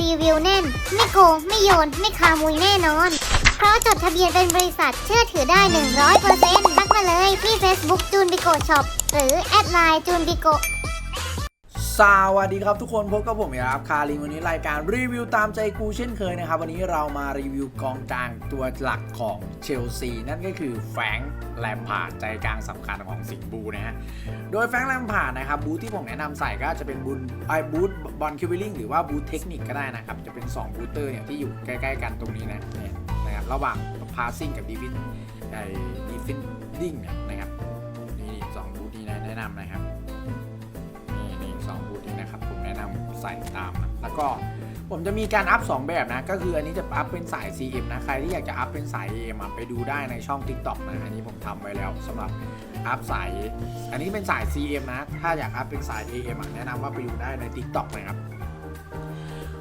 รีวิวแน่น ไม่โกง ไม่โยน ไม่คามุยแน่นอน เพราะจดทะเบียนเป็นบริษัทเชื่อถือได้ 100%ทักมาเลยที่ Facebook จูนบิโกช็อปหรือแอดไลน์จูนบิโก สวัสดีครับทุกคนพบกับผมอีกแล้วครับคารินวันนี้รายการรีวิวตามใจกูเช่นเคยนะครับวันนี้เรามารีวิวกองกลางตัวหลักของเชลซีนั่นก็คือแฟงแลมพาดใจกลางสำคัญของสิงห์บูนะฮะโดยแฟงแลมพาดนะครับบูธที่ผมแนะนำใส่ก็จะเป็นบูธไอบูธบอลคิวบิลลิงหรือว่าบูธเทคนิคก็ได้นะครับจะเป็น 2 บูธเตอร์เนี่ยที่อยู่ใกล้ๆกันตรงนี้นะเนี่ยนะครับระหว่างพาสซิ่งกับดีฟินไอดีฟินดิ้งเนี่ยนะครับนี่สองบูธนี้นะแนะนำนะครับ ส่ตามนะแล้วก็ผมจะมีการอัพ 2 แบบนะ ก็คืออันนี้จะอัพเป็นสาย CM นะ ใครที่อยากจะอัพเป็นสาย AM ไปดูได้ในช่อง TikTok นะ อันนี้ผมทำไว้แล้วสำหรับอัพสาย อันนี้เป็นสาย CM นะ ถ้าอยากอัพเป็นสาย AM แนะนำว่าไปดูได้ใน TikTok นะครับ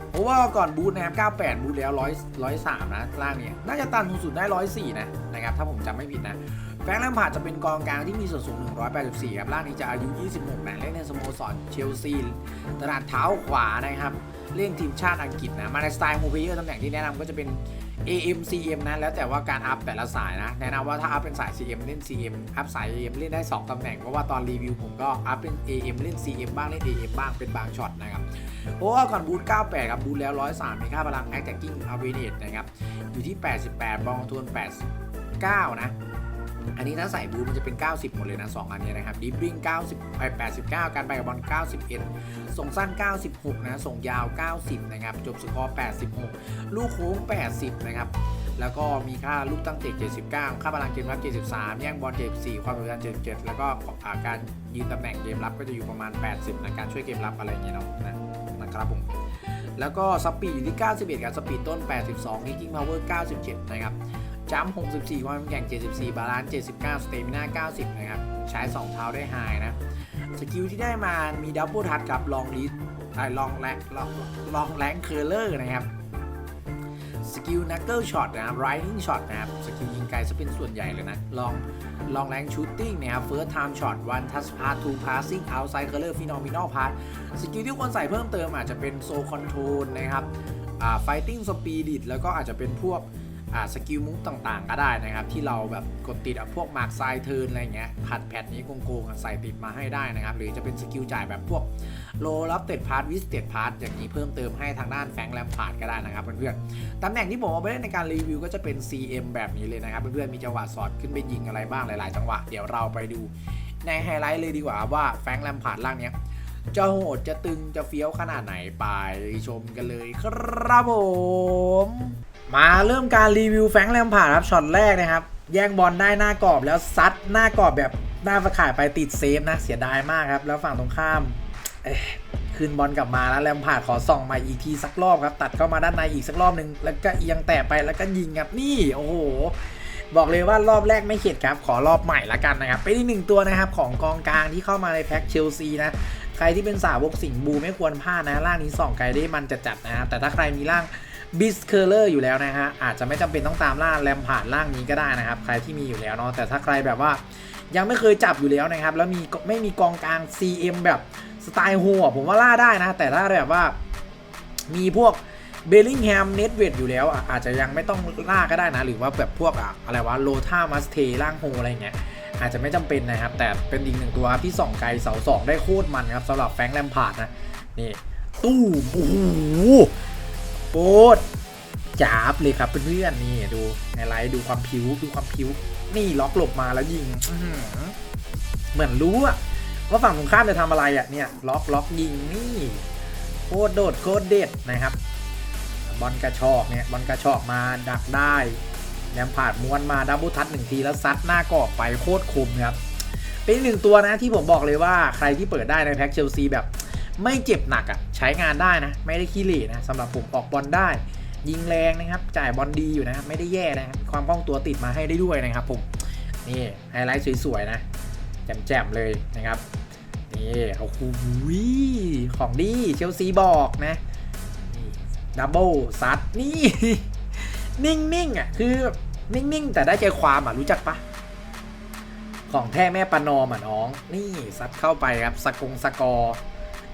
เพราะว่าก่อนบูธนะครับ 98 บูธแล้ว 100 103 นะ ล่างเนี่ย น่าจะตันสูงสุดได้ 104 นะ นะครับ ถ้าผมจำไม่ผิดนะ แฟรงค์แลมพาร์ดจะเป็นกองกลางที่มีส่วนสูง 184 ครับล่างนี้จะอายุ 26นะเล่นในสโมสรเชลซีตลาดเท้าขวานะครับ เล่นทีมชาติอังกฤษนะ มาในสไตล์โมเพเยอร์ตำแหน่งที่แนะนำก็จะเป็น AM CM นะ แล้วแต่ว่าการอัพแต่ละสายนะ แนะนำว่าถ้าอัพเป็นสาย CM เล่น CM อัพสาย AM เล่นได้ 2ตำแหน่ง เพราะว่าตอนรีวิวผมก็อัพเป็น AM เล่น CM บ้าง เล่น AM บ้าง เป็นบางช็อตนะครับเพราะว่าก่อนบูท98 ครับ บูทแล้ว 103 มีค่าพลัง Attacking Average นะครับ อยู่ที่ 88 บอลทวน89 นะ อันนี้ถ้าใส่บูมันจะเป็น 90 หมดเลยนะ 2 อันนี้นะครับดิฟริง90ไป89 การไปกับบอล 91 ส่งสั้น 96 นะ ส่งยาว 90 นะครับ จบสกอร์ 86 ลูกโค้ง 80 นะครับ แล้วก็มีค่าลูกตั้งเตะ 79 ค่าพลังเกมรับ 73 แย่งบอล 74 ความเป็นการ77 แล้วก็อ่าการยืนตำแหน่งเกมรับก็จะอยู่ประมาณ 80 นะ การช่วยเกมรับอะไรอย่างเงี้ยเนาะนะนะครับผมแล้วก็สปีดอยู่ที่ 91กับ สปีดต้น 82 Kicking Power 97 นะครับ จัมป์64 ความแข็ง 74 บาลานซ์ 79 สเตมิน่า 90 นะครับ ใช้ 2 เท้าได้ไฮนะ สกิลที่ได้มามีดับเบิลทัชกับลองลีดไอ้ลองแรงลองลองแรงเคอร์เลอร์นะครับ สกิลนักเกิลช็อตนะครับ riding shot นะครับ สกิลยิงไกลจะเป็นส่วนใหญ่เลยนะ ลองลองแรงชูตติ้งนะครับ first time shot one touch pass two passing outside color phenomenal pass สกิลที่ควรใส่เพิ่มเติมอาจจะเป็นโซคอนโทรลนะครับอ่า fighting spirit แล้วก็อาจจะเป็นพวก สกิลมุกต่างๆ ก็ได้นะครับ ที่เราแบบกดติดอะพวกมาร์คไซเทิร์นอะไรเงี้ยผัดแพทนี้โกงๆใส่ติดมาให้ได้นะครับ หรือจะเป็นสกิลจ่ายแบบพวกโลรับเต็ดพาร์ทวิสเต็ดพาร์ทอย่างนี้เพิ่มเติมให้ทางด้านแฟงแลมพาร์ดก็ได้นะครับเพื่อนๆตำแหน่งที่ผมเอาไปเล่นในการรีวิวก็จะเป็น CM แบบนี้เลยนะครับเพื่อนๆมีจังหวะสอดขึ้นไปยิงอะไรบ้างหลาย ๆ จังหวะเดี๋ยวเราไปดูในไฮไลท์เลยดีกว่าว่าแฟงแลมพาร์ดล่างเนี้ยจะโหดจะตึงจะเฟี้ยวขนาดไหนไปชมกันเลยครับผม มาเริ่มการรีวิวแฟงแลมพาร์ดครับช็อตแรกนะครับ แย่งบอลได้หน้ากรอบแล้วซัดหน้ากรอบแบบหน้าสะข่ายไปติดเซฟนะเสียดายมากครับ แล้วฝั่งตรงข้ามคืนบอลกลับมาแล้วแลมพาร์ดขอส่องมาอีกทีสักรอบครับ ตัดเข้ามาด้านในอีกสักรอบหนึ่งแล้วก็เอียงแตะไปแล้วก็ยิงครับนี่โอ้โหบอกเลยว่ารอบแรกไม่เข็ดครับ ขอรอบใหม่ละกันนะครับ เป็นอีกหนึ่งตัวนะครับ ของกองกลางที่เข้ามาในแพ็คเชลซีนะ ใครที่เป็นสาวกสิงบูไม่ควรพลาดนะร่างนี้ส่องไกลได้มันจะจัดนะฮะแต่ถ้าใครมีร่าง บิสเคอร์เลอร์อยู่แล้วนะฮะ อาจจะไม่จำเป็นต้องตามล่าแรมผ่านร่างนี้ก็ได้นะครับ ใครที่มีอยู่แล้วเนาะแต่ถ้าใครแบบว่ายังไม่เคยจับอยู่แล้วนะครับ แล้วมีไม่มีกองกลาง CM แบบสไตล์โฮผมว่าล่าได้นะ แต่ถ้าแบบว่ามีพวกเบลลิงแฮมเน็ตเวดอยู่แล้ว อาจจะยังไม่ต้องล่าก็ได้นะ หรือว่าแบบพวกอะอะไรวะโลท่ามัสเทร่างโฮอะไรเงี้ยอาจจะไม่จำเป็นนะครับ แต่เป็นอีกหนึ่งตัวที่ส่องไกลเสาสองได้โคตรมันครับสำหรับแฟงแลมพาร์ดนะนี่ตู้มโอ้โห ตรจับเลยครับเพื่อนๆนี่ดูไฮไลท์ดูความผิวดูความผิว นี่ล็อกหลบมาแล้วยิงเหมือนรู้อะว่าฝั่งตรงข้ามจะทำอะไรอะเนี่ย ล็อกล็อกยิงนี่โคตรโดดโคตรเด็ดนะครับ บอลกระชอกเนี่ยบอลกระชอกมาดักได้แลมพาร์ดม้วนมาดับเบิลทัชหนึ่งทีแล้วซัดหน้ากรอบไปโคตรคมครับเป็นหนึ่งตัวนะที่ผมบอกเลยว่าใครที่เปิดได้ในแพ็กเชลซีแบบ ไม่เจ็บหนักอะ่ะใช้งานได้นะ ไม่ได้ขี้เหร่นะสำหรับผมออกบอลได้ ยิงแรงนะครับ จ่ายบอลดีอยู่นะครับไม่ได้แย่นะครับความคล่องตัวติดมาให้ได้ด้วยนะครับผมนี่ไฮไลท์สวยๆนะแจ่มๆเลยนะครับนี่โอ้โหของดีเชลซีบอกนะนี่ดับเบิลซัดนี่ นิ่งๆอะคือนิ่งๆ แต่ได้ใจความอะรู้จักปะของแท้แม่ปนอมอะน้อง นี่ซัดเข้าไปครับสกงสกอร์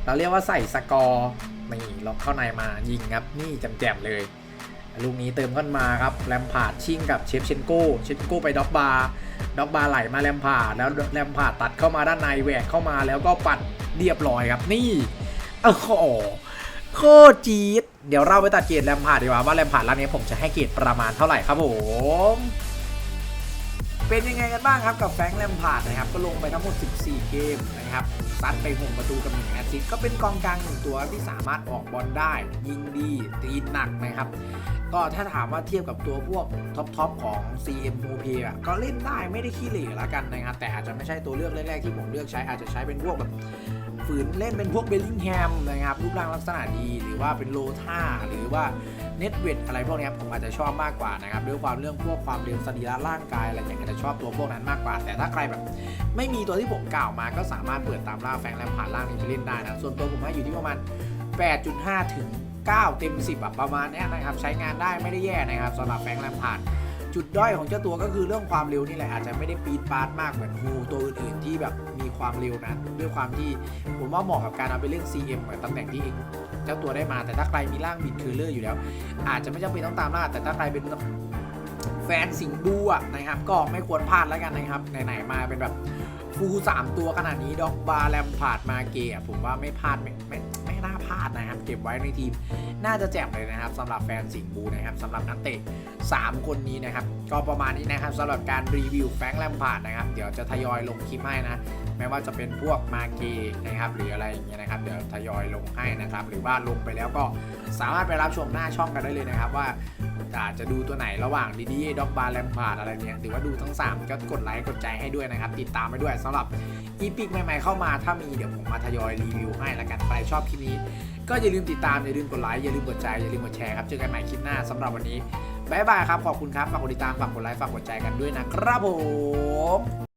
เราเรียกว่าใส่สกอร์นี่ล็อกเข้าในมายิงครับนี่แจ่มๆเลย ลูกนี้เติมขึ้นมาครับแลมพาดชิงกับเชฟเชนโก้เชฟเชนโก้ไปด็อกบาร์ด็อกบาร์ไหลมาแลมพาดแล้วแลมพาดตัดเข้ามาด้านในแหวกเข้ามาแล้วก็ปัดเรียบร้อยครับนี่โอ้โหโคตรจี๊ดเดี๋ยวเราไปตัดเกรดแลมพาดดีกว่าว่าแลมพาดร้านนี้ผมจะให้เกรดประมาณเท่าไหร่ครับผม เป็นยังไงกันบ้างครับกับแฟงแลมพาร์ดนะครับก็ลงไปทั้งหมด 14 เกมนะครับซัดไป6ประตูกับ1แอสซิสก็เป็นกองกลางหนึ่งตัวที่สามารถออกบอลได้ ยิงดีตีหนักนะครับ ก็ถ้าถามว่าเทียบกับตัวพวกท็อปทอปของ CM o p อะก็เล่นได้ไม่ได้ขี้เหร่ละกันนะครับ แต่อาจจะไม่ใช่ตัวเลือกแรกๆที่ผมเลือกใช้อาจจะใช้เป็นพวกแบบฝืนเล่นเป็นพวกเบลลิงแฮมนะครับรูปร่างลักษณะดีหรือว่าเป็นโลท่าหรือว่า เน็ตเวทอะไรพวกนี้ผมอาจจะชอบมากกว่านะครับด้วยความเรื่องพวกความเร็วสรีระร่างกายอะไรอย่างเงี้ยจะชอบตัวพวกนั้นมากกว่า แต่ถ้าใครแบบ ไม่มีตัวที่ผมกล่าวมาก็สามารถเปิดตามล่าแฟงแลมผ่านล่างนี้ไปเล่นได้นะส่วนตัวผมให้อยู่ที่ประมาณ 8.5 ถึง 9 เต็ม 10อะประมาณนี้นะครับใช้งานได้ไม่ได้แย่นะครับสำหรับแฟงแลมผ่านจุดด้อยของเจ้าตัวก็คือเรื่องความเร็วนี่แหละอาจจะไม่ได้ปีดปาร์ตมากเหมือนฮูตัวอื่นๆที่แบบมีความเร็วนะด้วยความที่ผมว่าเหมาะกับการเอาไปเล่น CM เหมือนตำแหน่งที่ เจ้าตัวได้มา แต่ถ้าใครมีร่างบิดเทอเลอร์อยู่แล้ว อาจจะไม่จำเป็นต้องตามล่า แต่ถ้าใครเป็นแฟนสิงบูอะนะครับ ก็ไม่ควรพลาดแล้วกันนะครับ ไหนๆมาเป็นแบบฟูสามตัวขนาดนี้ด็อกบาแลมพาดมาเกะผมว่าไม่พลาดไม่ไม่ไม่น่าพลาดนะครับ เก็บไว้ในทีมน่าจะแจ่มเลยนะครับสำหรับแฟนสิงบูนะครับสำหรับนักเตะ3 คนนี้นะครับ ก็ประมาณนี้นะครับสำหรับการรีวิวแฟงแลมพาดนะครับ เดี๋ยวจะทยอยลงคลิปให้นะ ไม่ว่าจะเป็นพวกมาเกนะครับหรืออะไรอย่างเงี้ยนะครับเดี๋ยวทยอยลงให้นะครับ หรือว่าลงไปแล้วก็สามารถไปรับชมหน้าช่องกันได้เลยนะครับว่าอาจจะดูตัวไหนระหว่างดีดีด็อกบาร์แลมพาร์ดอะไรเนี่ยหรือว่าดูทั้ง 3 ก็กดไลค์กดใจให้ด้วยนะครับ ติดตามไปด้วยสำหรับอีพิกใหม่ๆเข้ามาถ้ามีเดี๋ยวผมมาทยอยรีวิวให้แล้วกันใครชอบคลิปนี้ ก็อย่าลืมติดตาม อย่าลืมกดไลค์อย่าลืมกดใจอย่าลืมกดแชร์ครับเจอกันใหม่คลิปหน้าสำหรับวันนี้บายบายครับ ขอบคุณครับ ฝากกดติดตาม ฝากกดไลค์ ฝากกดใจกันด้วยนะครับผม